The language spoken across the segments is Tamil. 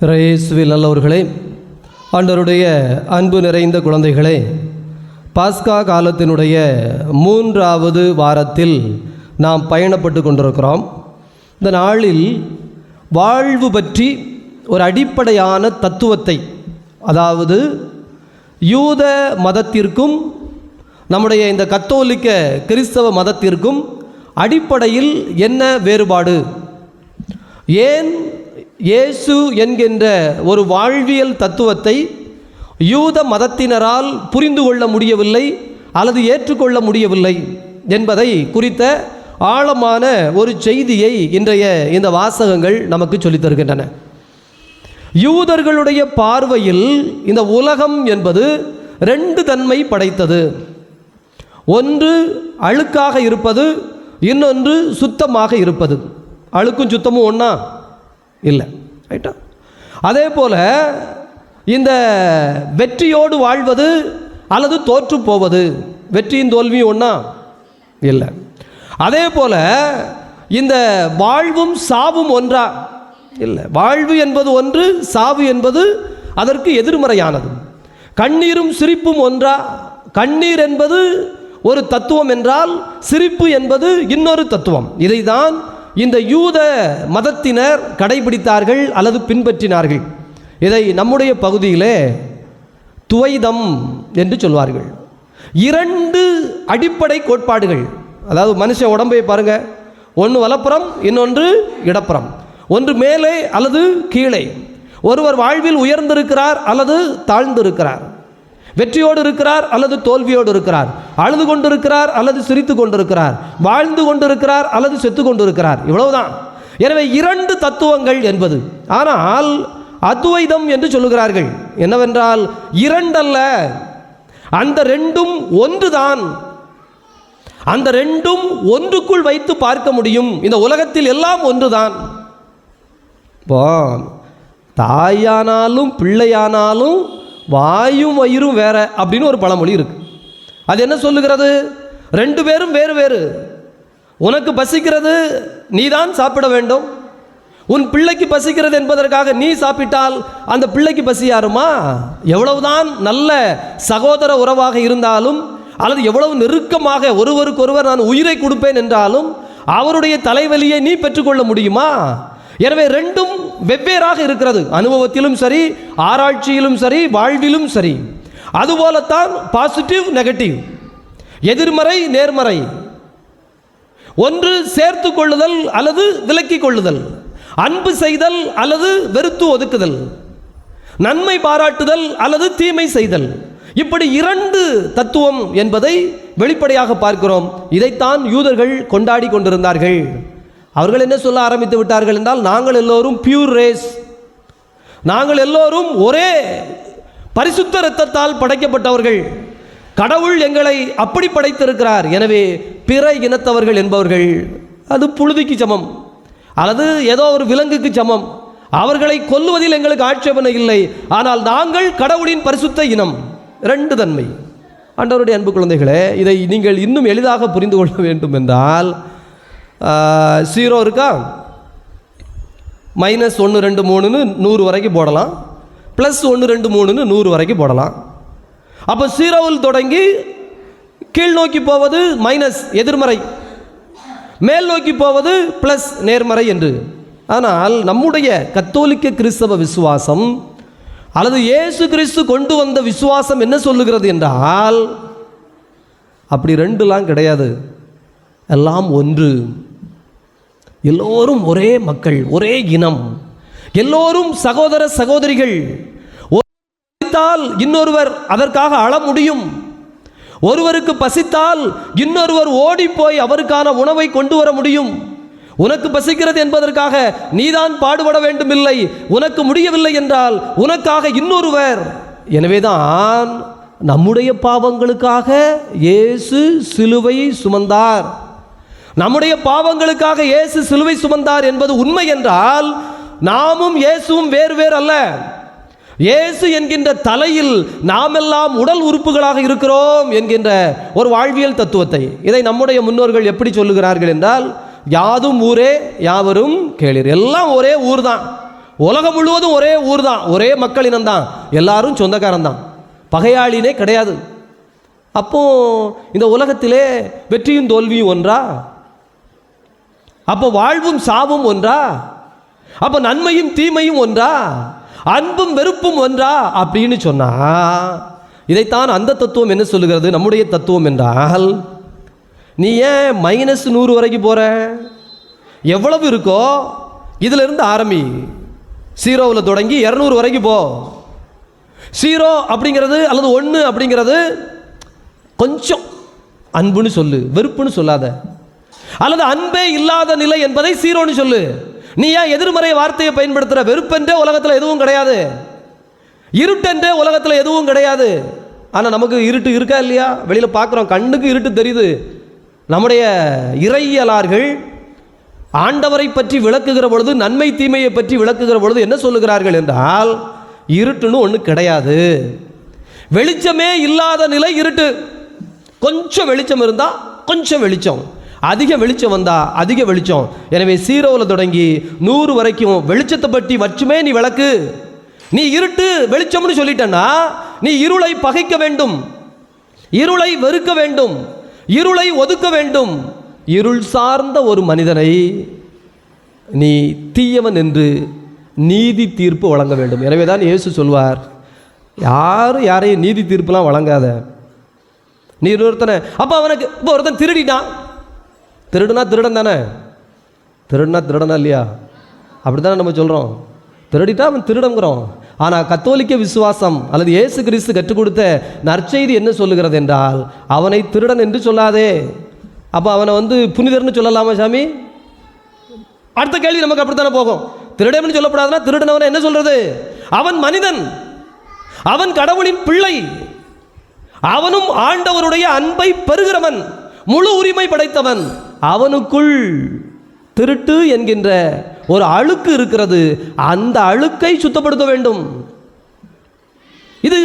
ரயேசுவில் நல்லவர்களே ஆண்டருடைய அன்பு நிறைந்த குழந்தைகளே பாஸ்கா காலத்தினுடைய மூன்றாவது வாரத்தில் நாம் பயணப்பட்டு கொண்டிருக்கிறோம். இந்த நாளில் வாழ்வு பற்றி ஒரு அடிப்படையான தத்துவத்தை அதாவது யூத மதத்திற்கும் நம்முடைய இந்த கத்தோலிக்க கிறிஸ்தவ மதத்திற்கும் அடிப்படையில் என்ன வேறுபாடு? ஏன் இயேசு என்கின்ற ஒரு வாழ்வியல் தத்துவத்தை யூத மதத்தினரால் புரிந்து கொள்ள முடியவில்லை அல்லது ஏற்றுக்கொள்ள முடியவில்லை என்பதை குறித்த ஆழமான ஒரு செய்தியை இன்றைய இந்த வாசகங்கள் நமக்கு சொல்லித் தருகின்றன. யூதர்களுடைய பார்வையில் இந்த உலகம் என்பது ரெண்டு தன்மை படைத்தது. ஒன்று அழுக்காக இருப்பது இன்னொன்று சுத்தமாக இருப்பது. அழுக்கும் சுத்தமும் ஒன்றா இல்லை. ரைட்டா அதே போல் இந்த வெற்றியோடு வாழ்வது அல்லது தோற்று போவது வெற்றியும் தோல்வியும் ஒன்றா இல்லை. அதே போல் இந்த வாழ்வும் சாவும் ஒன்றா? இல்லை. வாழ்வு என்பது ஒன்று சாவு என்பது அதற்கு எதிர்மறையானது. கண்ணீரும் சிரிப்பும் ஒன்றா? கண்ணீர் என்பது ஒரு தத்துவம் என்றால் சிரிப்பு என்பது இன்னொரு தத்துவம். இதைதான் இந்த யூத மதத்தினர் கடைபிடித்தார்கள் அல்லது பின்பற்றினார்கள். இதை நம்முடைய பகுதியிலே துவைதம் என்று சொல்வார்கள். இரண்டு அடிப்படை கோட்பாடுகள். அதாவது மனுஷன் உடம்பை பாருங்க. ஒன்று வலப்புறம் இன்னொன்று இடப்புறம். ஒன்று மேலே அல்லது கீழே. ஒருவர் வாழ்வில் உயர்ந்திருக்கிறார் அல்லது தாழ்ந்திருக்கிறார். வெற்றியோடு இருக்கிறார் அல்லது தோல்வியோடு இருக்கிறார்? அழுது கொண்டிருக்கிறார் அல்லது சிரித்து கொண்டிருக்கிறார்? வாழ்ந்து கொண்டிருக்கிறார் அல்லது செத்து கொண்டிருக்கிறார்? இவ்வளவுதான். எனவே இரண்டு தத்துவங்கள் என்பது. ஆனால் அத்வைதம் என்று சொல்லுகிறார்கள். என்னவென்றால் இரண்டல்ல அந்த ரெண்டும் ஒன்றுதான். அந்த ரெண்டும் ஒன்றுக்குள் வைத்து பார்க்க முடியும். இந்த உலகத்தில் எல்லாம் ஒன்றுதான். இப்போ தாயானாலும் பிள்ளையானாலும் வாயும் வயிறும் வேற அப்படின்னு ஒரு பழமொழி இருக்கு. அது என்ன சொல்லுகிறது? ரெண்டு பேரும் வேறு வேறு. உனக்கு பசிக்கிறது நீ தான் சாப்பிட வேண்டும். உன் பிள்ளைக்கு பசிக்கிறது என்பதற்காக நீ சாப்பிட்டால் அந்த பிள்ளைக்கு பசியாருமா எவ்வளவுதான் நல்ல சகோதர உறவாக இருந்தாலும் அல்லது எவ்வளவு நெருக்கமாக ஒருவருக்கொருவர் நான் உயிரை கொடுப்பேன் என்றாலும் அவருடைய தலைவலியை நீ பெற்றுக்கொள்ள முடியுமா? எனவே ரெண்டும் வெவ்வேறாக இருக்கிறது. அனுபவத்திலும் சரி ஆராய்ச்சியிலும் சரி வாழ்விலும் சரி. அதுபோலத்தான் பாசிட்டிவ் நெகட்டிவ் எதிர்மறை நேர்மறை. ஒன்று சேர்த்து கொள்ளுதல் அல்லது விலக்கிக் கொள்ளுதல். அன்பு செய்தல் அல்லது வெறுத்து ஒதுக்குதல். நன்மை பாராட்டுதல் அல்லது தீமை செய்தல். இப்படி இரண்டு தத்துவம் என்பதை வெளிப்படையாக பார்க்கிறோம். இதைத்தான் யூதர்கள் கொண்டாடி கொண்டிருந்தார்கள். அவர்கள் என்ன சொல்ல ஆரம்பித்து விட்டார்கள் என்றால் நாங்கள் எல்லோரும் பியூர் ரேஸ் நாங்கள் எல்லோரும் ஒரே பரிசுத்த இரத்தத்தால் படைக்கப்பட்டவர்கள். கடவுள் எங்களை அப்படி படைத்திருக்கிறார். எனவே பிற இனத்தவர்கள் என்பவர்கள் அது புழுதிக்கு சமம். அல்லது ஏதோ ஒரு விலங்குக்கு சமம். அவர்களை கொல்லுவதில் எங்களுக்கு ஆட்சேபனை இல்லை. ஆனால் நாங்கள் கடவுளின் பரிசுத்த இனம். ரெண்டு தன்மை. ஆண்டவருடைய அன்பு குழந்தைகளே இதை நீங்கள் இன்னும் எளிதாக புரிந்து கொள்ள வேண்டும் என்றால் ஜீரோ இருக்கா? மைனஸ் ஒன்று ரெண்டு மூணுன்னு நூறு வரைக்கும் போடலாம். ப்ளஸ் ஒன்று ரெண்டு மூணுன்னு நூறு வரைக்கும் போடலாம். அப்போ ஜீரோவில் தொடங்கி கீழ் நோக்கி போவது மைனஸ் எதிர்மறை. மேல் நோக்கி போவது ப்ளஸ் நேர்மறை என்று. ஆனால் நம்முடைய கத்தோலிக்க கிறிஸ்தவ விசுவாசம் அல்லது இயேசு கிறிஸ்து கொண்டு வந்த விசுவாசம் என்ன சொல்லுகிறது என்றால் அப்படி ரெண்டுலாம் கிடையாது. எல்லாம் ஒன்று. எல்லோரும் ஒரே மக்கள் ஒரே இனம். எல்லோரும் சகோதர சகோதரிகள். பசித்தால் இன்னொருவர் அதற்காக அழ முடியும். ஒருவருக்கு பசித்தால் இன்னொருவர் ஓடி போய் அவருக்கான உணவை கொண்டு வர முடியும். உனக்கு பசிக்கிறது என்பதற்காக நீதான் பாடுபட வேண்டும் இல்லை உனக்கு முடியவில்லை என்றால் உனக்காக இன்னொருவர். எனவேதான் நம்முடைய பாவங்களுக்காக இயேசு சிலுவை சுமந்தார். நம்முடைய பாவங்களுக்காக இயேசு சிலுவை சுமந்தார் என்பது உண்மை என்றால் நாமும் இயேசுவும் வேறு வேறு அல்ல. இயேசு என்கின்ற தலையில் நாமெல்லாம் உடல் உறுப்புகளாக இருக்கிறோம் என்கின்ற ஒரு வாழ்வியல் தத்துவத்தை. இதை நம்முடைய முன்னோர்கள் எப்படி சொல்லுகிறார்கள் என்றால் யாதும் ஊரே யாவரும் கேளீர். எல்லாம் ஒரே ஊர் தான் உலகம் முழுவதும் ஒரே ஊர் தான் ஒரே மக்களினம் தான் எல்லாரும் சொந்தக்காரன் தான் பகையாளினே கிடையாது. அப்போ இந்த உலகத்திலே வெற்றியும் தோல்வியும் ஒன்றா? அப்போ வாழ்வும் சாவும் ஒன்றா? அப்போ நன்மையும் தீமையும் ஒன்றா? அன்பும் வெறுப்பும் ஒன்றா? அப்படின்னு சொன்னா இதைத்தான் அந்த தத்துவம் என்ன சொல்லுகிறது? நம்முடைய தத்துவம் என்றால் நீ ஏன் மைனஸ் நூறு வரைக்கும் போகிற எவ்வளவு இருக்கோ இதிலிருந்து ஆரம்பி சீரோவில் தொடங்கி இரநூறு வரைக்கும் போ. சீரோ அப்படிங்கிறது அல்லது ஒன்று அப்படிங்கிறது கொஞ்சம் அன்புன்னு சொல்லு வெறுப்புன்னு சொல்லாத. அல்லது அன்பே இல்லாத நிலை என்பதை சீரோன்னு சொல்லு. நீ ஏன் எதிர்மறை வார்த்தையை பயன்படுத்துற? வெறுப்பென்றே உலகத்தில் எதுவும் கிடையாது. இருட்டென்றே உலகத்தில் எதுவும் கிடையாது. ஆனால் நமக்கு இருட்டு இருக்கா இல்லையா? வெளியில் பார்க்குறோம் கண்ணுக்கு இருட்டு தெரியுது. நம்முடைய இறையியலார்கள் ஆண்டவரை பற்றி விளக்குகிற பொழுது நன்மை தீமையை பற்றி விளக்குகிற பொழுது என்ன சொல்லுகிறார்கள் என்றால் இருட்டுன்னு ஒன்று கிடையாது. வெளிச்சமே இல்லாத நிலை இருட்டு. கொஞ்சம் வெளிச்சம் இருந்தால் கொஞ்சம் வெளிச்சம். அதிக வெளிச்சம் வந்தா அதிக வெளிச்சம். எனவே சீரோவில் தொடங்கி நூறு வரைக்கும் வெளிச்சத்தை பற்றி வச்சுமே நீ விளக்கு. நீ இருட்டு வெளிச்சம்னு சொல்லிட்டனா நீ இருளை பகைக்க வேண்டும். இருளை வெறுக்க வேண்டும். இருளை ஒதுக்க வேண்டும். இருள் சார்ந்த ஒரு மனிதனை நீ தீயவன் என்று நீதி தீர்ப்பு வழங்க வேண்டும். எனவே தான் இயேசு சொல்வார் யாரும் யாரையும் நீதி தீர்ப்புலாம் வழங்காத. நீ ஒருத்தனை அப்போ அவனுக்கு இப்போ ஒருத்தன் திருடிட்டான். திருடுனா திருடன் தானே? திருடுனா திருடனா இல்லையா? அப்படி தானே நம்ம சொல்கிறோம் திருடிட்டா அவன் திருடங்கிறோம் ஆனால் கத்தோலிக்க விசுவாசம் அல்லது இயேசு கிறிஸ்து கற்றுக் கொடுத்த நற்செய்தி என்ன சொல்லுகிறது என்றால் அவனை திருடன் என்று சொல்லாதே. அப்போ அவனை வந்து புனிதர்னு சொல்லலாமா சாமி? அடுத்த கேள்வி நமக்கு அப்படித்தானே போகும். திருடன்னு சொல்லப்படாதுன்னா திருடனவனை என்ன சொல்றது? அவன் மனிதன். அவன் கடவுளின் பிள்ளை. அவனும் ஆண்டவருடைய அன்பை பெறுகிறவன். முழு உரிமை படைத்தவன். அவனுக்குள் திருட்டு என்கின்ற ஒரு அழுக்கு இருக்கிறது. அந்த அழுக்கை சுத்தப்படுத்த வேண்டும். இது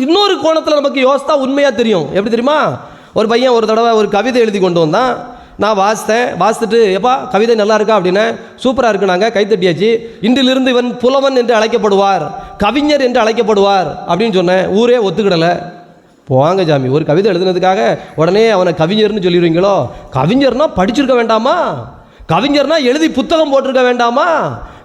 இன்னொரு கோணத்தில் நமக்கு யோசித்தா உண்மையாக தெரியும். எப்படி தெரியுமா? ஒரு பையன் ஒரு தடவை ஒரு கவிதை எழுதி கொண்டு வந்தான். நான் வாசித்தேன். வாசித்துட்டு எப்பா கவிதை நல்லா இருக்கா? அப்படின்னு சூப்பராக இருக்கு நாங்கள் கைத்தட்டியாச்சு இன்றிலிருந்து இவன் புலவன் என்று அழைக்கப்படுவார். கவிஞர் என்று அழைக்கப்படுவார். அப்படின்னு சொன்னேன். ஊரே ஒத்துக்கிடலை. போவாங்க ஜாமி ஒரு கவிதை எழுதுனதுக்காக உடனே அவனை கவிஞர்னு சொல்லிடுவீங்களோ? கவிஞர்னா படிச்சிருக்க வேண்டாமா? கவிஞர்னா எழுதி புத்தகம் போட்டிருக்க வேண்டாமா?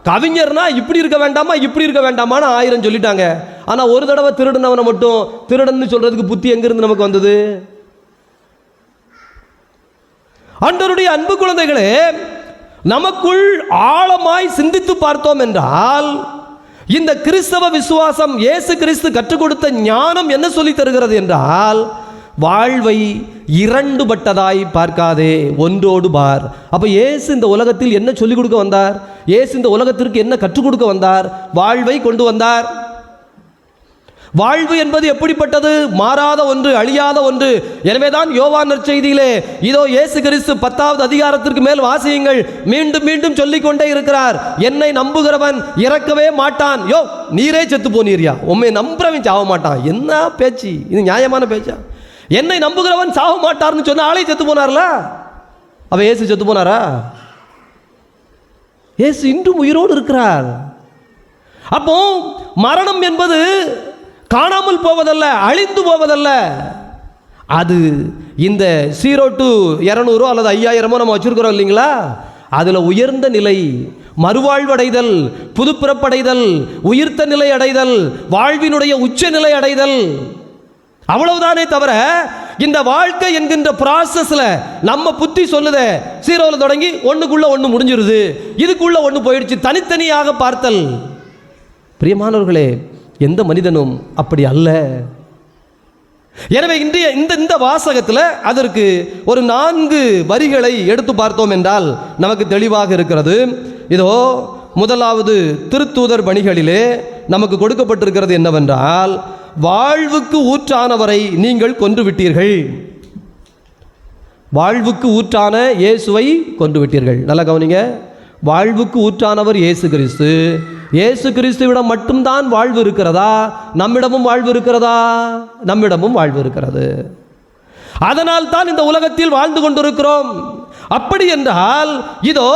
கவிஞர்னா இப்படி இருக்க வேண்டாமா இப்படி இருக்க வேண்டாமான்னு ஆயிரம் சொல்லிட்டாங்க. ஆனால் ஒரு தடவை திருடினவனை மட்டும் திருடன்னு சொல்கிறதுக்கு புத்தி எங்கேருந்து நமக்கு வந்தது? அன்றருடைய அன்பு குழந்தைகளே நமக்குள் ஆழமாய் சிந்தித்து பார்த்தோம் என்றால் இந்த கிறிஸ்தவ விசுவாசம் இயேசு கிறிஸ்து கற்றுக் கொடுத்த ஞானம் என்ன சொல்லி தருகிறது என்றால் வாழ்வை இரண்டுபட்டதாய் பார்க்காதே ஒன்றோடு பார். அப்ப ஏசு இந்த உலகத்தில் என்ன சொல்லிக் கொடுக்க வந்தார்? ஏசு இந்த உலகத்திற்கு என்ன கற்றுக் கொடுக்க வந்தார்? வாழ்வை கொண்டு வந்தார். வாழ்வு என்பது எப்படிப்பட்டது? மாறாத ஒன்று அழியாத ஒன்று. எனவேதான் யோவான் நற்செய்தியிலே இதோ இயேசு கிறிஸ்து பத்தாவது அதிகாரத்திற்கு மேல் வாசியுங்கள். மீண்டும் மீண்டும் சொல்லிக்கொண்டே இருக்கிறார். என்னை நம்புகிறவன் இறக்கவே மாட்டான். யோ நீரே செத்து போனீரியா. உண்மை நம்புறவன் சாவ மாட்டான். என்ன பேச்சு? இது நியாயமான பேச்சா? என்னை நம்புகிறவன் சாவ மாட்டார்னு சொன்ன ஆளே செத்து போனார்ல? அவன் இயேசு செத்து போனாரா? இயேசு இன்றும் உயிரோடு இருக்கிறார். அப்போ மரணம் என்பது காணாமல் போவதல்ல அழிந்து போவதல்ல. அது இந்த ஜீரோ டு இரநூறோ அல்லது ஐயாயிரமோ நம்ம வச்சிருக்கிறோம் இல்லைங்களா? அதில் உயர்ந்த நிலை மறுவாழ்வடைதல் புதுப்பிறப்படைதல் உயிர்த்த நிலை அடைதல் வாழ்வினுடைய உச்ச நிலை அடைதல். அவ்வளவுதானே தவிர இந்த வாழ்க்கை என்கின்ற ப்ராசஸில் நம்ம புத்தி சொல்லுதே சீரோவில் தொடங்கி ஒன்றுக்குள்ளே ஒன்று முடிஞ்சிருது. இதுக்குள்ள ஒன்று போயிடுச்சு தனித்தனியாக பார்த்தல். பிரியமானவர்களே எந்த மனிதனும் அப்படி அல்ல. எனவே இன்றைய இந்த இந்த வாசகத்தில் அதற்கு ஒரு நான்கு வரிகளை எடுத்து பார்த்தோம் என்றால் நமக்கு தெளிவாக இருக்கிறது. இதோ முதலாவது திருத்தூதர் பணிகளிலே நமக்கு கொடுக்கப்பட்டிருக்கிறது என்னவென்றால் வாழ்வுக்கு ஊற்றானவரை நீங்கள் கொன்று விட்டீர்கள் வாழ்வுக்கு ஊற்றான இயேசுவை கொன்று விட்டீர்கள் நல்லா கவனிங்க. வாழ்வுக்கு ஊற்றானவர் இயேசு கிறிஸ்து இயேசு கிறிஸ்துவிடம் மட்டும்தான் வாழ்வு இருக்கிறதா? நம்மிடமும் வாழ்வு இருக்கிறதா? நம்மிடமும் வாழ்வு இருக்கிறது. அதனால் தான் இந்த உலகத்தில் வாழ்ந்து கொண்டிருக்கிறோம். அப்படி என்றால் இதோ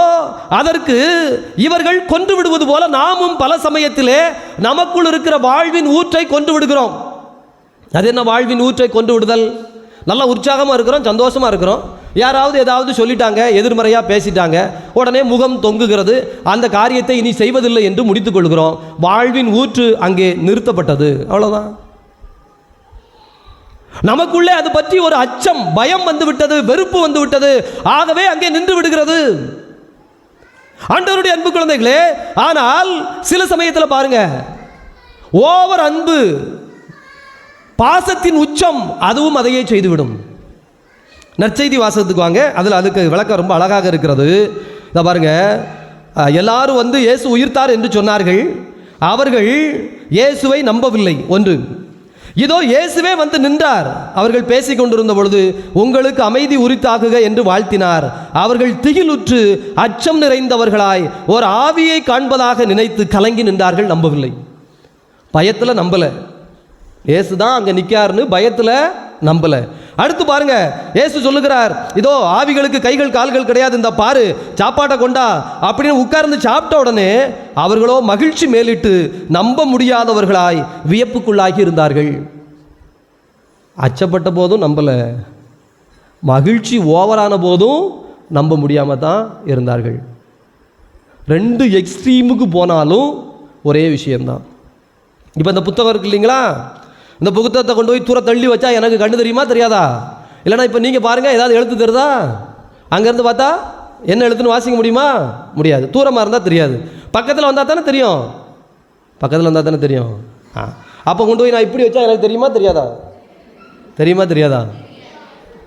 அதற்கு இவர்கள் கொன்று விடுவது போல நாமும் பல சமயத்திலே நமக்குள் இருக்கிற வாழ்வின் ஊற்றை கொண்டு விடுகிறோம். அது என்ன வாழ்வின் ஊற்றை கொண்டு விடுதல்? நல்லா உற்சாகமாக இருக்கிறோம் சந்தோஷமாக இருக்கிறோம். யாராவது ஏதாவது சொல்லிட்டாங்க எதிர்மறையாக பேசிட்டாங்க உடனே முகம் தொங்குகிறது அந்த காரியத்தை இனி செய்வதில்லை என்று முடித்துக் கொள்கிறோம். வாழ்வின் ஊற்று அங்கே நிறுத்தப்பட்டது. அவ்வளோதான் நமக்குள்ளே அது பற்றி ஒரு அச்சம் பயம் வந்து விட்டது வெறுப்பு வந்து விட்டது ஆகவே அங்கே நின்று விடுகிறது. ஆண்டவருடைய அன்பு குழந்தைகளே ஆனால் சில சமயத்தில் பாருங்க ஓவர் அன்பு பாசத்தின் உச்சம் அதுவும் அதையே செய்துவிடும். நற்செய்தி வாசகத்துக்கு வாங்க. அதில் அதுக்கு விளக்கம் ரொம்ப அழகாக இருக்கிறது. இதை பாருங்க. எல்லாரும் வந்து இயேசு உயிர்த்தார் என்று சொன்னார்கள். அவர்கள் இயேசுவை நம்பவில்லை. ஒன்று. இதோ இயேசுவே வந்து நின்றார். அவர்கள் பேசிக் கொண்டிருந்த பொழுது உங்களுக்கு அமைதி உரித்தாகுக என்று வாழ்த்தினார். அவர்கள் திகிலுற்று அச்சம் நிறைந்தவர்களாய் ஒரு ஆவியை காண்பதாக நினைத்து கலங்கி நின்றார்கள் நம்பவில்லை. பயத்தில் நம்பலை. இயேசு தான் அங்கே நிற்காருன்னு பயத்தில் நம்பலை. அடுத்து பாருங்க ஏசு சொல்லுகிறார் இதோ ஆவிகளுக்கு கைகள் கால்கள் கிடையாது இந்த பாரு சாப்பாட்டை கொண்டா அப்படின்னு உட்கார்ந்து சாப்பிட்ட உடனே அவர்களோ மகிழ்ச்சி மேலிட்டு நம்ப முடியாதவர்களாய் வியப்புக்குள்ளாகி இருந்தார்கள். அச்சப்பட்ட போதும் நம்பலை. மகிழ்ச்சி ஓவரான போதும் நம்ப முடியாமல் தான் இருந்தார்கள். ரெண்டு எக்ஸ்ட்ரீமுக்கு போனாலும் ஒரே விஷயம்தான். இப்போ இந்த புத்தகம் இருக்கு இல்லைங்களா? இந்த புத்தகத்தை கொண்டு போய் தூர தள்ளி வச்சா எனக்கு கண்டு தெரியுமா தெரியாதா? இல்லைனா இப்போ நீங்கள் பாருங்கள் ஏதாவது எழுத்து தெரியுதா அங்கேருந்து பார்த்தா என்ன எழுத்துன்னு வாசிக்க முடியுமா? முடியாது. தூரமாக இருந்தால் தெரியாது. பக்கத்தில் வந்தால் தானே தெரியும். பக்கத்தில் வந்தால் தானே தெரியும். ஆ. அப்போ கொண்டு போய் நான் இப்படி வச்சா எனக்கு தெரியுமா தெரியாதா? தெரியுமா தெரியாதா?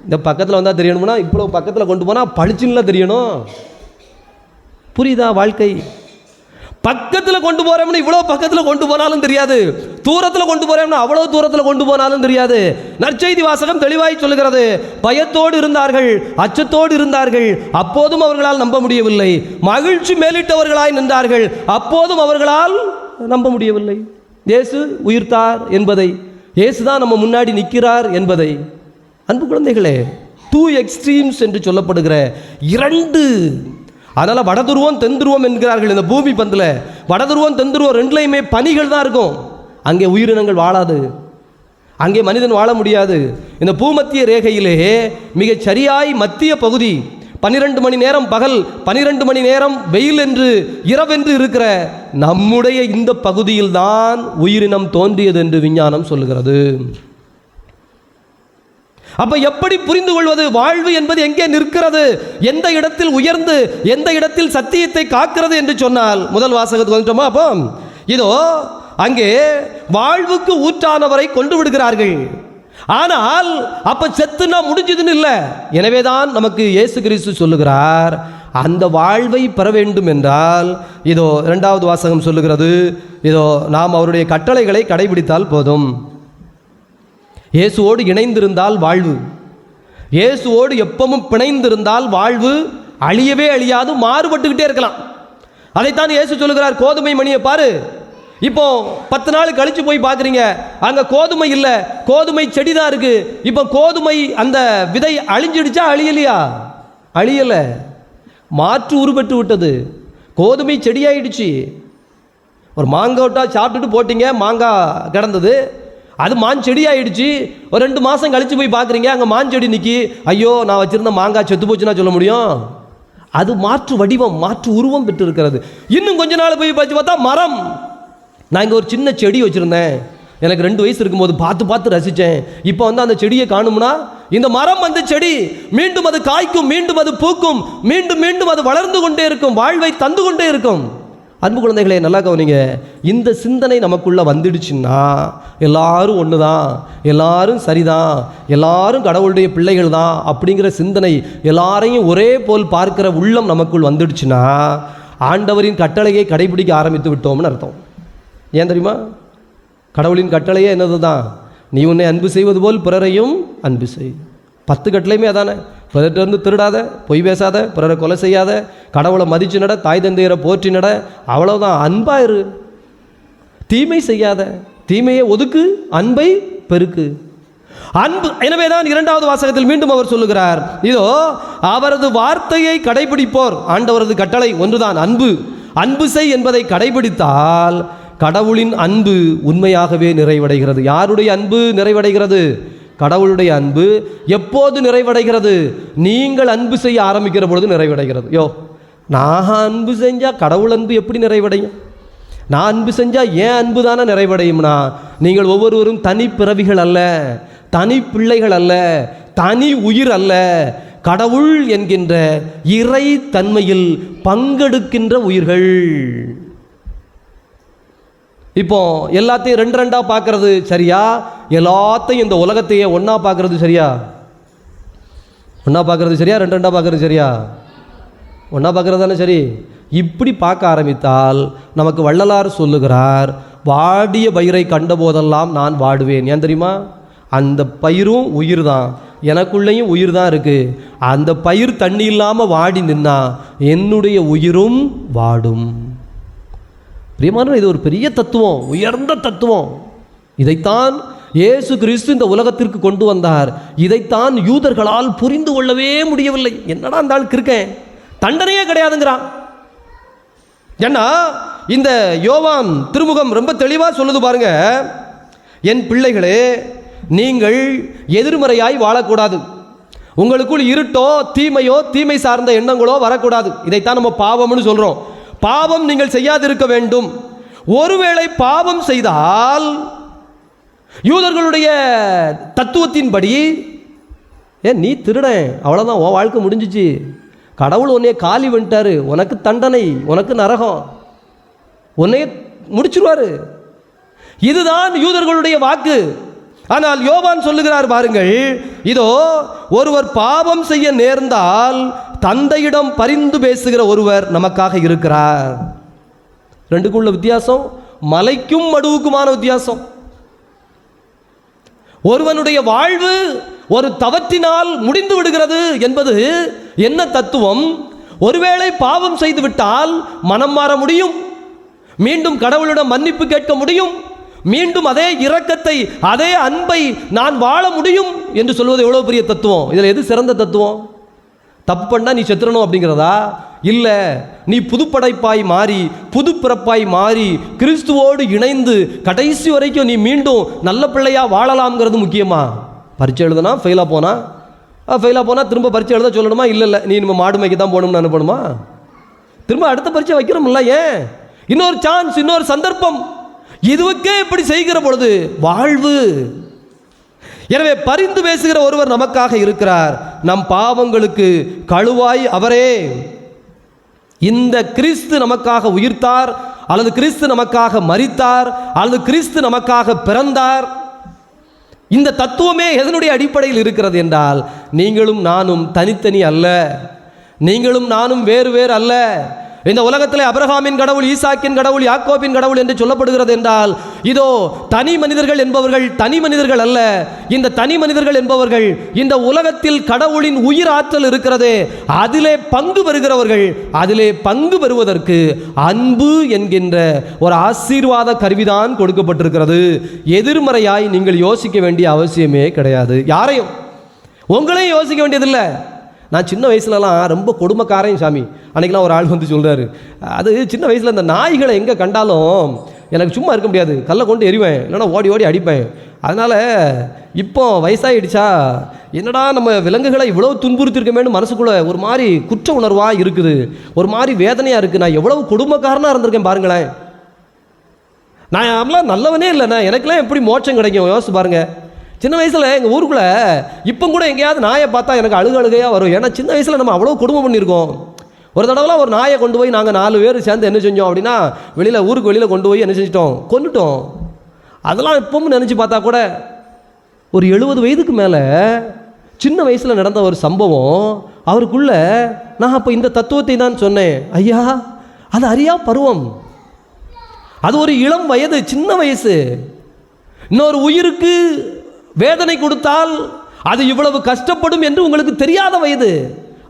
இந்த பக்கத்தில் வந்தால் தெரியணும்னா இவ்வளோ பக்கத்தில் கொண்டு போனால் பளிச்சுன்னுல தெரியணும். புரியுதா வாழ்க்கை? பக்கத்தில் கொண்டு போறோம்னு இவ்வளோ பக்கத்தில் கொண்டு போனாலும் தெரியாது. தூரத்தில் கொண்டு போறோம்னு அவ்வளோ தூரத்தில் கொண்டு போனாலும் தெரியாது. நற்செய்தி வாசகம் தெளிவாய் சொல்லுகிறது. பயத்தோடு இருந்தார்கள் அச்சத்தோடு இருந்தார்கள். அப்போதும் அவர்களால் நம்ப முடியவில்லை. மகிழ்ச்சி மேலிட்டவர்களாய் நின்றார்கள். அப்போதும் அவர்களால் நம்ப முடியவில்லை. இயேசு உயிர்த்தார் என்பதை இயேசு தான் நம்ம முன்னாடி நிற்கிறார் என்பதை. அன்பு குழந்தைகளே டூ எக்ஸ்ட்ரீம்ஸ் என்று சொல்லப்படுகிற இரண்டு அதனால் வடதுருவம் தென்துருவம் என்கிறார்கள் இந்த பூமி பந்தில். வடதுருவம் தென்துருவம் ரெண்டுலையுமே பனிகள் தான் இருக்கும். அங்கே உயிரினங்கள் வாழாது. அங்கே மனிதன் வாழ முடியாது. இந்த பூமத்திய ரேகையிலே மிகச் சரியாய் மத்திய பகுதி பன்னிரண்டு மணி நேரம் பகல் பன்னிரண்டு மணி நேரம் வெயில் என்று இரவென்று இருக்கிற நம்முடைய இந்த பகுதியில்தான் உயிரினம் தோன்றியது என்று விஞ்ஞானம் சொல்லுகிறது. அப்ப எப்படி புரிந்து கொள்வது வாழ்வு என்பது எங்கே நிற்கிறது? எந்த இடத்தில் உயர்ந்து எந்த இடத்தில் சத்தியத்தை காக்கிறது என்று சொன்னால் முதல் வாசகத்துக்கு வந்துட்டோமா அப்போ? இதோ அங்கே வாழ்வுக்கு ஊற்றானவரை கொண்டு விடுகிறார்கள். ஆனால் அப்ப செத்துனா முடிஞ்சதுன்னு இல்லை. எனவேதான் நமக்கு இயேசு கிறிஸ்து சொல்லுகிறார் அந்த வாழ்வை பெற வேண்டும் என்றால் இதோ இரண்டாவது வாசகம் சொல்லுகிறது இதோ நாம் அவருடைய கட்டளைகளை கடைபிடித்தால் போதும். இயேசுவோடு இணைந்திருந்தால் வாழ்வு. இயேசுவோடு எப்பவும் பிணைந்திருந்தால் வாழ்வு அழியவே அழியாது மாறுபட்டுக்கிட்டே இருக்கலாம். அதைத்தான் இயேசு சொல்லுகிறார் கோதுமை மணியை பாரு. இப்போ பத்து நாள் கழிச்சு போய் பார்க்குறீங்க அங்கே கோதுமை இல்லை கோதுமை செடி தான் இருக்கு. இப்போ கோதுமை அந்த விதை அழிஞ்சிடுச்சா அழியலையா? அழியலை. மாற்று உருப்பெற்று விட்டது. கோதுமை செடியாயிடுச்சு. ஒரு மாங்கோட்டா சாப்பிட்டுட்டு போட்டீங்க மாங்காய் கிடந்தது. அது மாஞ்செடி ஆயிடுச்சு ஒரு ரெண்டு மாதம் கழித்து போய் பார்க்குறீங்க அங்கே மாஞ்செடி நிற்கி ஐயோ நான் வச்சுருந்த மாங்காய் செத்து போச்சுன்னா சொல்ல முடியும்? அது மாற்று வடிவம் மாற்று உருவம் பெற்று இருக்கிறது இன்னும் கொஞ்ச நாள் போய் பார்த்து பார்த்தா மரம். நான் இங்கே ஒரு சின்ன செடி வச்சுருந்தேன். எனக்கு ரெண்டு வயசு இருக்கும்போது பார்த்து பார்த்து ரசித்தேன் இப்போ வந்து அந்த செடியை காணும்னா இந்த மரம் அந்த செடி. மீண்டும் அது காய்க்கும் மீண்டும் அது பூக்கும். மீண்டும் மீண்டும் அது வளர்ந்து கொண்டே இருக்கும். வாழ்வை தந்து கொண்டே இருக்கும். அன்பு குழந்தைகளே நல்லா கவனிங்க. இந்த சிந்தனை நமக்குள்ளே வந்துடுச்சுன்னா எல்லாரும் ஒன்று தான் எல்லாரும் சரிதான். எல்லாரும் கடவுளுடைய பிள்ளைகள் தான் அப்படிங்கிற சிந்தனை எல்லாரையும் ஒரே போல் பார்க்கிற உள்ளம் நமக்குள் வந்துடுச்சுன்னா ஆண்டவரின் கட்டளையை கடைபிடிக்க ஆரம்பித்து விட்டோம்னு அர்த்தம். ஏன் தெரியுமா? கடவுளின் கட்டளையே என்னது தான் நீ உன்னை அன்பு செய்வது போல் பிறரையும் அன்பு செய். பத்து கட்டளையுமே அதானே? பிறர்கிட்ட வந்து திருடாத பொய் பேசாத பிறரை கொலை செய்யாத கடவுளை மதிச்சு நட தாய் தந்தையரை போற்றி நட அவ்வளோதான் அன்பாக இரு. தீமை செய்யாத தீமையை ஒதுக்கு அன்பை பெருக்கு. அன்பு எனவே தான் இரண்டாவது வாசகத்தில் மீண்டும் அவர் சொல்லுகிறார். இதோ அவரது வார்த்தையை கடைபிடிப்போர். ஆண்டவரது கட்டளை ஒன்றுதான் அன்பு. அன்பு செய் என்பதை கடைபிடித்தால் கடவுளின் அன்பு உண்மையாகவே நிறைவடைகிறது. யாருடைய அன்பு நிறைவடைகிறது? கடவுளுடைய அன்பு எப்போது நிறைவடைகிறது? நீங்கள் அன்பு செய்ய ஆரம்பிக்கிற பொழுது நிறைவடைகிறது. யோ நான் அன்பு செஞ்சால் கடவுள் அன்பு எப்படி நிறைவடையும்? நான் அன்பு செஞ்சால் ஏன் அன்பு தானே நிறைவடையும்னா நீங்கள் ஒவ்வொருவரும் தனி பிறவிகள் அல்ல தனி பிள்ளைகள் அல்ல தனி உயிர் அல்ல. கடவுள் என்கின்ற இறை தன்மையில் பங்கெடுக்கின்ற உயிர்கள். இப்போ எல்லாத்தையும் ரெண்டு ரெண்டாக பார்க்கறது சரியா? எல்லாத்தையும் இந்த உலகத்தையே ஒன்றா பார்க்கறது சரியா? ஒன்றா பார்க்கறது சரியா? ரெண்டு ரெண்டாக பார்க்கறது சரியா? ஒன்றா பார்க்குறது தானே சரி? இப்படி பார்க்க ஆரம்பித்தால் நமக்கு வள்ளலார் சொல்லுகிறார் வாடிய பயிரை கண்டபோதெல்லாம் நான் வாடுவேன். ஏன் தெரியுமா? அந்த பயிரும் உயிர் தான் எனக்குள்ளேயும் உயிர் தான் இருக்குது அந்த பயிர் தண்ணி இல்லாமல் வாடி நின்னா என்னுடைய உயிரும் வாடும். பிரியமான இது ஒரு பெரிய தத்துவம் உயர்ந்த தத்துவம். இதைத்தான் இயேசு கிறிஸ்து இந்த உலகத்திற்கு கொண்டு வந்தார். இதைத்தான் யூதர்களால் புரிந்து கொள்ளவே முடியவில்லை. என்னடா அந்த ஆளுக்கு இருக்கேன் தண்டனையே கிடையாதுங்கிறான் ஏன்னா இந்த யோவான் திருமுகம் ரொம்ப தெளிவாக சொல்லுது பாருங்க. என் பிள்ளைகளே நீங்கள் எதிர்மறையாய் வாழக்கூடாது. உங்களுக்குள் இருட்டோ தீமையோ தீமை சார்ந்த எண்ணங்களோ வரக்கூடாது. இதைத்தான் நம்ம பாவம்னு சொல்கிறோம் பாவம் நீங்கள் செய்யாதிருக்க வேண்டும். ஒருவேளை பாவம் செய்தால் யூதர்களுடைய தத்துவத்தின்படி ஏன் நீ திருடன் அவ்வளோதான் உன் வாழ்க்கை முடிஞ்சிச்சு. கடவுள் உன்னைய காலி வந்துட்டாரு உனக்கு தண்டனை உனக்கு நரகம். உன்னைய முடிச்சிருவாரு. இதுதான் யூதர்களுடைய வாக்கு. ஆனால் யோவான் சொல்லுகிறார் பாருங்கள் இதோ ஒருவர் பாவம் செய்ய நேர்ந்தால் தந்தையிடம் பரிந்து பேசுகிற ஒருவர் நமக்காக இருக்கிறார். ரெண்டுக்குள்ள வித்தியாசம்? மலைக்கும் மடுவுக்குமான வித்தியாசம். ஒருவனுடைய வாழ்வு ஒரு தவற்றினால் முடிந்து விடுகிறது என்பது என்ன தத்துவம்? ஒருவேளை பாவம் செய்து விட்டால் மனம் மாற முடியும்? மீண்டும் கடவுளிடம் மன்னிப்பு கேட்க முடியும்? மீண்டும் அதே இரக்கத்தை அதே அன்பை நான் வாழ முடியும்? என்று சொல்வது எவ்வளவு பெரிய தத்துவம்? இதில் எது சிறந்த தத்துவம்? தப்பு நீ செத்துறணும் அப்படிங்கிறதா? இல்லை நீ புதுப்படைப்பாய் மாறி புது பிறப்பாய் மாறி கிறிஸ்துவோடு இணைந்து கடைசி வரைக்கும் நீ மீண்டும் நல்ல பிள்ளையா வாழலாம்ங்கிறது முக்கியமா? பரீட்சை எழுதுனா ஃபெயிலாக போனா? ஃபெயிலாக போனால் திரும்ப பரீட்சை எழுத சொல்லணுமா? இல்லை இல்லை நீ நம்ம மாடு மேய்க்க தான் போகணும்னு அனுப்பணுமா? திரும்ப அடுத்த பரீட்சை வைக்கிறோம்ல ஏன்? இன்னொரு சான்ஸ் இன்னொரு சந்தர்ப்பம். இதுவுக்கே இப்படி செய்கிற பொழுது வாழ்வு. எனவே பரிந்து பேசுகிற ஒருவர் நமக்காக இருக்கிறார். நம் பாவங்களுக்கு கழுவாய் அவரே. இந்த கிறிஸ்து நமக்காக உயிர்த்தார் அல்லது கிறிஸ்து நமக்காக மறித்தார் அல்லது கிறிஸ்து நமக்காக பிறந்தார். இந்த தத்துவமே எதனுடைய அடிப்படையில் இருக்கிறது என்றால் நீங்களும் நானும் தனித்தனி அல்ல. நீங்களும் நானும் வேறு வேறு அல்ல. இந்த உலகத்தில் அபிரகாமின் கடவுள் ஈசாக்கின் கடவுள் யாக்கோபின் கடவுள் என்று சொல்லப்படுகிறது என்றால் இதோ தனி மனிதர்கள் என்பவர்கள் தனி மனிதர்கள் அல்ல. இந்த தனி மனிதர்கள் என்பவர்கள் இந்த உலகத்தில் கடவுளின் உயிர் ஆற்றல் இருக்கிறதே அதிலே பங்கு பெறுகிறவர்கள் அதிலே பங்கு பெறுவதற்கு அன்பு என்கின்ற ஒரு ஆசீர்வாத கருவிதான் கொடுக்கப்பட்டிருக்கிறது. எதிர்மறையாய் நீங்கள் யோசிக்க வேண்டிய அவசியமே கிடையாது. யாரையும்? உங்களையும் யோசிக்க வேண்டியதில்லை. நான் சின்ன வயசுலலாம் ரொம்ப கொடுமைக்காரன் சாமி. அன்றைக்கெலாம் ஒரு ஆள் வந்து சொல்கிறாரு அது சின்ன வயசில் இந்த நாய்களை எங்கே கண்டாலும் எனக்கு சும்மா இருக்க முடியாது. கல்லை கொண்டு எறிவேன். இல்லைன்னா ஓடி ஓடி அடிப்பேன். அதனால் இப்போ வயசாகிடுச்சா என்னடா நம்ம விலங்குகளை இவ்வளோ துன்புறுத்திருக்கமேனு மனசுக்குள்ளே ஒரு மாதிரி குற்ற உணர்வாக இருக்குது. ஒரு மாதிரி வேதனையாக இருக்குது நான் எவ்வளவு கொடுமைக்காரனாக இருந்திருக்கேன் பாருங்களேன். நான் அவெல்லாம் நல்லவனே இல்லைண்ணா. எனக்கெல்லாம் எப்படி மோட்சம் கிடைக்கும்? யோசிச்சு பாருங்கள் சின்ன வயசில் எங்கள் ஊருக்குள்ளே இப்போ கூட எங்கேயாவது நாயை பார்த்தா எனக்கு அழுக அழுகையாக வரும். ஏன்னா சின்ன வயசில் நம்ம அவ்வளோ குடும்பம் பண்ணியிருக்கோம். ஒரு தடவைலாம் ஒரு நாயை கொண்டு போய் நாங்கள் நாலு பேர் சேர்ந்து என்ன செஞ்சோம் அப்படின்னா வெளியில் ஊருக்கு வெளியில் கொண்டு போய் என்ன செஞ்சிட்டோம்? கொண்டுட்டோம் அதெல்லாம் இப்பவும் நினச்சி பார்த்தா கூட ஒரு எழுபது வயதுக்கு மேலே சின்ன வயசில் நடந்த ஒரு சம்பவம் அவருக்குள்ள நான் அப்போ இந்த தத்துவத்தை தான் சொன்னேன். ஐயா அது அறியா பருவம். அது ஒரு இளம் வயது சின்ன வயசு. இன்னொரு உயிருக்கு வேதனை கொடுத்தால் அது இவ்வளவு கஷ்டப்படும் என்று உங்களுக்கு தெரியாத வயது.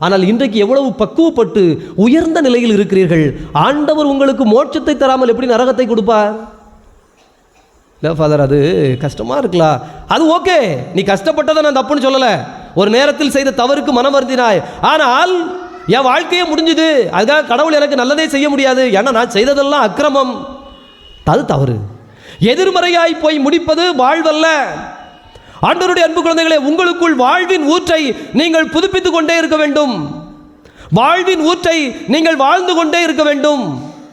ஆனால் இன்றைக்கு எவ்வளவு பக்குவப்பட்டு உயர்ந்த நிலையில் இருக்கிறீர்கள். ஆண்டவர் உங்களுக்கு மோட்சத்தை தராமல் எப்படி நரகத்தை கொடுப்பார்? இல்லை ஃபாதர் அது கஷ்டமாக இருக்கலாம் அது ஓகே. நீ கஷ்டப்பட்டதை நான் தப்புன்னு சொல்லலை. ஒரு நேரத்தில் செய்த தவறுக்கு மனம் வருந்தினாய். ஆனால் என் வாழ்க்கையே முடிஞ்சுது. அதுக்காக கடவுள் எனக்கு நல்லதே செய்ய முடியாது. ஏன்னா நான் செய்ததெல்லாம் அக்கிரமம். அது தவறு. எதிர்மறையாய் போய் முடிப்பது வாழ்வல்ல. ஆண்டவருடைய அன்பு குழந்தைகளே உங்களுக்குள் வாழ்வின் ஊற்றை நீங்கள் புதுப்பித்துக் கொண்டே இருக்க வேண்டும். வாழ்வின் ஊற்றை நீங்கள் வாழ்ந்து கொண்டே இருக்க வேண்டும்.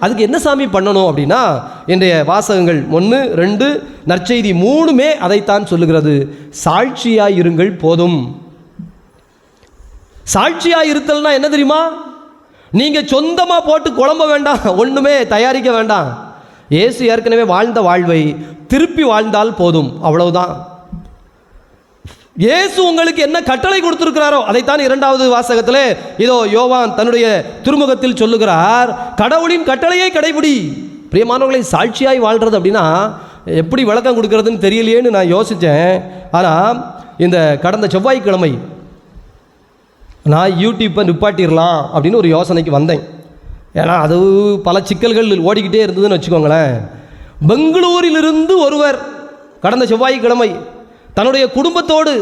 அதுக்கு என்ன சாமி பண்ணணும் அப்படின்னா இன்றைய வாசகங்கள் ஒன்று ரெண்டு நற்செய்தி மூணுமே அதைத்தான் சொல்லுகிறது. சாட்சியாய் இருங்கள் போதும். சாட்சியாய் இருத்தல்னா என்ன தெரியுமா? நீங்கள் சொந்தமாக போட்டு குழம்ப வேண்டாம் ஒன்றுமே தயாரிக்க வேண்டாம். இயேசு ஏற்கனவே வாழ்ந்த வாழ்வை திருப்பி வாழ்ந்தால் போதும் அவ்வளவுதான். இயேசு உங்களுக்கு என்ன கட்டளை கொடுத்திருக்கிறாரோ அதைத்தான் இரண்டாவது வாசகத்தில் இதோ யோவான் தன்னுடைய திருமுகத்தில் சொல்லுகிறார் கடவுளின் கட்டளையை கடைபிடி. பிரியமானவர்களை சாட்சியாய் வாழ்கிறது அப்படின்னா எப்படி விளக்கம் கொடுக்கறதுன்னு தெரியலையேன்னு நான் யோசித்தேன் ஆனால் இந்த கடந்த செவ்வாய்க்கிழமை நான் யூடியூப்பை நிப்பாட்டிடலாம் அப்படின்னு ஒரு யோசனைக்கு வந்தேன். ஏன்னா அது பல சிக்கல்கள் ஓடிக்கிட்டே இருந்ததுன்னு வச்சுக்கோங்களேன். பெங்களூரிலிருந்து ஒருவர் கடந்த செவ்வாய்க்கிழமை தன்னுடைய குடும்பத்தோடு.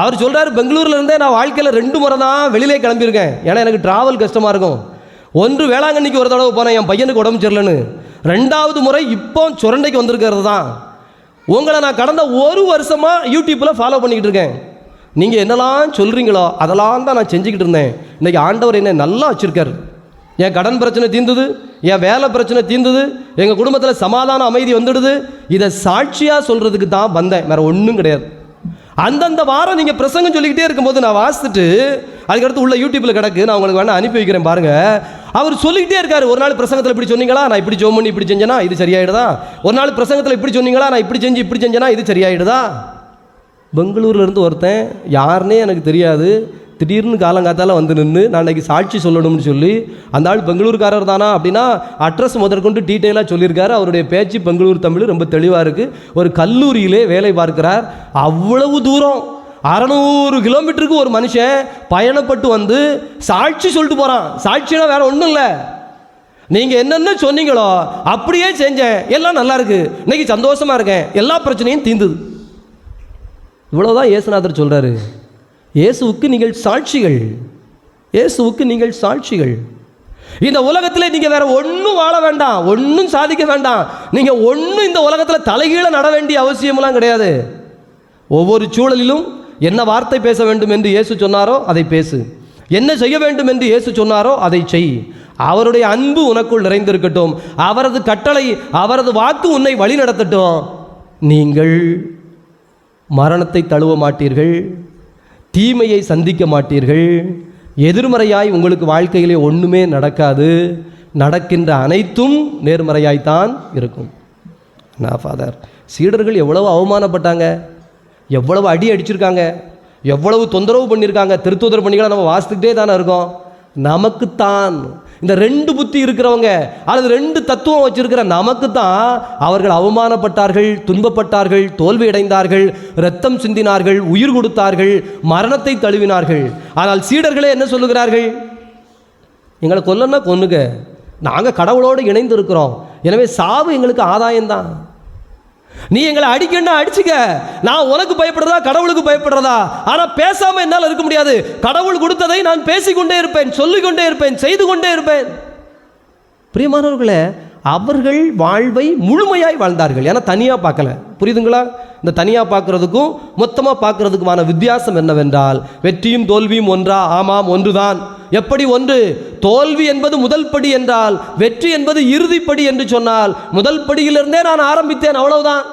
அவர் சொல்கிறார் பெங்களூரில் இருந்தே நான் வாழ்க்கையில் ரெண்டு முறை தான் வெளியிலே கிளம்பியிருக்கேன். ஏன்னா எனக்கு டிராவல் கஷ்டமாக இருக்கும். ஒன்று வேளாங்கண்ணிக்கு ஒரு தடவை போனேன் என் பையனுக்கு உடம்பு சரியில்லைன்னு. ரெண்டாவது முறை இப்போ சுரண்டைக்கு வந்திருக்கிறது தான். உங்களை நான் கடந்த ஒரு வருஷமாக யூடியூப்பில் ஃபாலோ பண்ணிக்கிட்டு இருக்கேன். நீங்கள் என்னெல்லாம் சொல்கிறீங்களோ அதெல்லாம் தான் நான் செஞ்சுக்கிட்டு இருந்தேன். இன்றைக்கி ஆண்டவர் என்னை நல்லா வச்சுருக்கார். என் கடன் பிரச்சனை தீர்ந்தது என் வேலை பிரச்சனை தீர்ந்தது எங்கள் குடும்பத்தில் சமாதான அமைதி வந்துடுது. இதை சாட்சியாக சொல்கிறதுக்கு தான் வந்தேன். வேறு ஒன்றும் கிடையாது. அந்தந்த வாரம் நீங்கள் பிரசங்கம் சொல்லிக்கிட்டே இருக்கும்போது நான் வாசித்துட்டு அதுக்கடுத்து உள்ள யூடியூப்பில் கிடக்கு நான் உங்களுக்கு வேணால் அனுப்பி வைக்கிறேன் பாருங்கள் அவர் சொல்லிக்கிட்டே இருக்காரு ஒரு நாள் பிரசங்கத்தில் இப்படி சொன்னீங்களா? நான் இப்படி ஜோம் பண்ணி இப்படி செஞ்சேனா? இது சரியாயிடுதா? ஒரு நாள் பிரசங்கத்தில் இப்படி சொன்னீங்களா? நான் இப்படி செஞ்சு இப்படி செஞ்சேனா? இது சரியாயிடுதா? பெங்களூர்லேருந்து ஒருத்தன் யாருன்னே எனக்கு தெரியாது. திடீர்னு காலங்காத்தால வந்து நின்று நான் இன்னைக்கு சாட்சி சொல்லணும்னு சொல்லி அந்த ஆள் பெங்களூர்காரர் தானா அப்படின்னா அட்ரஸ் முதற்கொண்டு டீட்டெயிலாக சொல்லியிருக்காரு. அவருடைய பேச்சு பெங்களூர் தமிழ் ரொம்ப தெளிவாக இருக்குது ஒரு கல்லூரியிலே வேலை பார்க்கிறார். அவ்வளவு தூரம். அறநூறு கிலோமீட்டருக்கு ஒரு மனுஷன் பயணப்பட்டு வந்து சாட்சி சொல்லிட்டு போகிறான் சாட்சினா வேற ஒன்றும் இல்லை. நீங்கள் என்னென்ன சொன்னீங்களோ அப்படியே செஞ்சேன். எல்லாம் நல்லா இருக்கு. இன்னைக்கு சந்தோஷமா இருக்கேன். எல்லா பிரச்சனையும் தீந்துது. இவ்வளோதான் இயேசுநாதர் சொல்கிறாரு இயேசுவுக்கு நீங்கள் சாட்சிகள். இயேசுவுக்கு நீங்கள் சாட்சிகள். இந்த உலகத்திலே நீங்க வேற ஒன்றும் வாழ வேண்டாம். ஒன்றும் சாதிக்க வேண்டாம். நீங்க ஒன்றும் இந்த உலகத்தில் தலைகீழ நட வேண்டிய அவசியமெல்லாம் கிடையாது. ஒவ்வொரு சூழலிலும் என்ன வார்த்தை பேச வேண்டும் என்று இயேசு சொன்னாரோ அதை பேசு. என்ன செய்ய வேண்டும் என்று இயேசு சொன்னாரோ அதை செய். அவருடைய அன்பு உனக்குள் நிறைந்திருக்கட்டும். அவரது கட்டளை அவரது வாக்கு உன்னை வழி நடத்தட்டும் நீங்கள் மரணத்தை தழுவ மாட்டீர்கள். தீமையை சந்திக்க மாட்டீர்கள். எதிர்மறையாய் உங்களுக்கு வாழ்க்கையிலே ஒன்றுமே நடக்காது. நடக்கின்ற அனைத்தும் நேர்மறையாய்த்தான் இருக்கும். நான் ஃபாதர் சீடர்கள் எவ்வளவு அவமானப்பட்டாங்க. எவ்வளவு அடி அடிச்சிருக்காங்க. எவ்வளவு தொந்தரவு பண்ணியிருக்காங்க திருத்துதர் பண்ணிக்கலாம் நம்ம வாசித்துக்கிட்டே தானே இருக்கோம். நமக்குத்தான் இந்த ரெண்டு புத்தி இருக்கிறவங்க அல்லது ரெண்டு தத்துவம் வச்சிருக்கிற நமக்கு தான் அவர்கள் அவமானப்பட்டார்கள் துன்பப்பட்டார்கள் தோல்வி அடைந்தார்கள் ரத்தம் சிந்தினார்கள் உயிர் கொடுத்தார்கள் மரணத்தை தழுவினார்கள். ஆனால் சீடர்களே என்ன சொல்லுகிறார்கள்? எங்களை கொல்லன்னா கொன்னுங்க. நாங்கள் கடவுளோடு இணைந்து இருக்கிறோம் எனவே சாவு எங்களுக்கு ஆதாயம்தான். நீ எங்களை அடிக்கணும்னா அடிச்சுக்க. நான் உனக்கு பயப்படுறதா கடவுளுக்கு பயப்படுறதா? ஆனா பேசாம என்னால் இருக்க முடியாது. கடவுள் கொடுத்ததை நான் பேசிக்கொண்டே இருப்பேன் சொல்லிக்கொண்டே இருப்பேன் செய்து கொண்டே இருப்பேன். பிரியமானவர்களே அவர்கள் வாழ்வை முழுமையாய் வாழ்ந்தார்கள். ஏன்னா தனியாக பார்க்கல. புரியுதுங்களா? இந்த தனியாக பார்க்கறதுக்கும் மொத்தமாக பார்க்குறதுக்குமான வித்தியாசம் என்னவென்றால் வெற்றியும் தோல்வியும் ஒன்றா ஆமாம் ஒன்றுதான். எப்படி ஒன்று? தோல்வி என்பது முதல் படி என்றால் வெற்றி என்பது இறுதிப்படி என்று சொன்னால் முதல் படியிலிருந்தே நான் ஆரம்பித்தேன் அவ்வளவுதான்.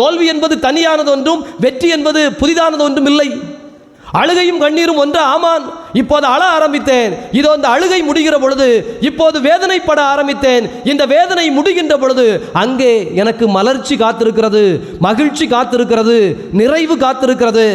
தோல்வி என்பது தனியானது ஒன்றும் வெற்றி என்பது புதிதானது ஒன்றும் இல்லை. அழுகையும் கண்ணீரும் ஒன்று ஆமான் இப்போது அழ ஆரம்பித்தேன். இதோ இந்த அழுகை முடிகிற பொழுது இப்போது வேதனைப்பட ஆரம்பித்தேன். இந்த வேதனை முடிகின்ற பொழுது அங்கே எனக்கு மலர்ச்சி காத்திருக்கிறது மகிழ்ச்சி காத்திருக்கிறது நிறைவு காத்திருக்கிறது.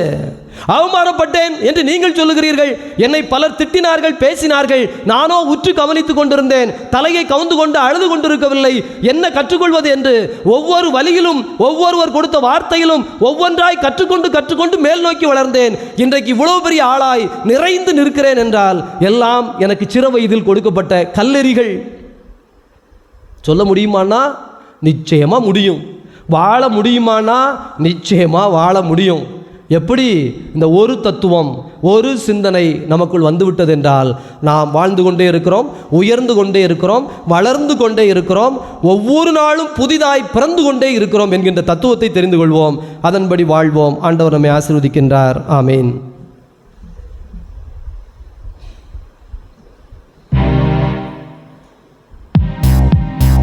அவமானப்பட்டேன் என்று நீங்கள் சொல்லுகிறீர்கள். என்னை பலர் திட்டினார்கள் பேசினார்கள். நானோ உற்று கவனித்துக் கொண்டிருந்தேன். தலையை கவுந்து கொண்டு அழுது கொண்டிருக்கவில்லை. என்ன கற்றுக்கொள்வது என்று? ஒவ்வொரு வழியிலும் ஒவ்வொருவர் கொடுத்த வார்த்தையிலும் ஒவ்வொன்றாய் கற்றுக்கொண்டு கற்றுக்கொண்டு மேல் நோக்கி வளர்ந்தேன். இன்றைக்கு இவ்வளவு பெரிய ஆளாய் நிறைந்து நிற்கிறேன் என்றால் எல்லாம் எனக்கு சிறு வயதில் கொடுக்கப்பட்ட கல்லெறிகள். சொல்ல முடியுமானா நிச்சயமா முடியும். வாழ முடியுமானா நிச்சயமாக வாழ முடியும். எப்படி இந்த ஒரு தத்துவம் ஒரு சிந்தனை நமக்குள் வந்துவிட்டது என்றால் நாம் வாழ்ந்து கொண்டே இருக்கிறோம் உயர்ந்து கொண்டே இருக்கிறோம் வளர்ந்து கொண்டே இருக்கிறோம் ஒவ்வொரு நாளும் புதிதாய் பிறந்து கொண்டே இருக்கிறோம் என்கின்ற தத்துவத்தை தெரிந்து கொள்வோம். அதன்படி வாழ்வோம். ஆண்டவர் நம்மை ஆசீர்வதிக்கின்றார். ஆமீன்.